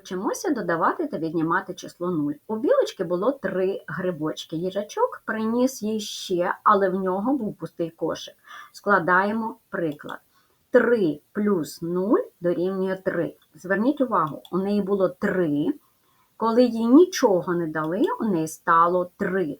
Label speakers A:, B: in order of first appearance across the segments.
A: вчимося додавати та віднімати число 0. У білочки було три грибочки. Їжачок приніс їй ще, але в нього був пустий кошик. Складаємо приклад. 3 плюс 0 дорівнює 3. Зверніть увагу, у неї було 3. Коли їй нічого не дали, у неї стало 3.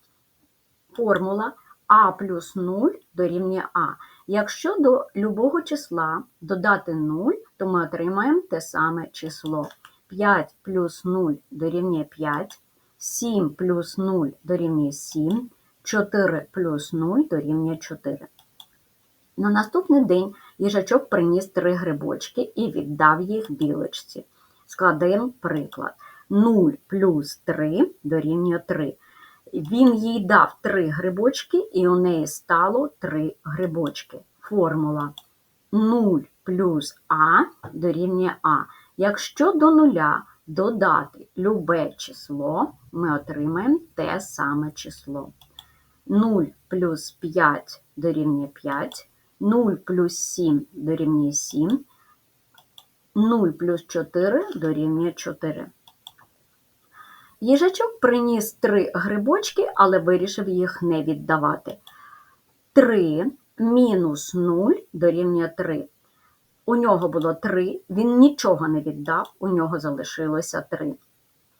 A: Формула а плюс 0 дорівнює А. Якщо до любого числа додати 0, то ми отримаємо те саме число. 5 плюс 0 дорівнює 5, 7 плюс 0 дорівнює 7, 4 плюс 0 дорівнює 4. На наступний день їжачок приніс три грибочки і віддав їх білочці. Складаємо приклад. 0 плюс 3 дорівнює 3. Він їй дав три грибочки, і у неї стало три грибочки. Формула 0 плюс А дорівнює А. Якщо до нуля додати любе число, ми отримаємо те саме число. 0 плюс 5 дорівнює 5, 0 плюс 7 дорівнює 7, 0 плюс 4 дорівнює 4. Їжачок приніс три грибочки, але вирішив їх не віддавати. 3 мінус 0 дорівнює 3. У нього було 3, він нічого не віддав, у нього залишилося 3.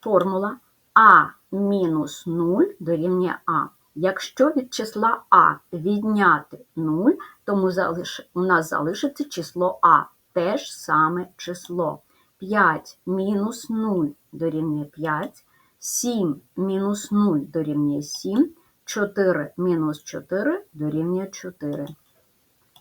A: Формула А мінус 0 дорівнює А. Якщо від числа А відняти 0, тому у нас залишиться число А, те ж саме число. 5 мінус 0 дорівнює 5. 7 мінус 0 дорівнює 7, 4 мінус 4 дорівнює 4.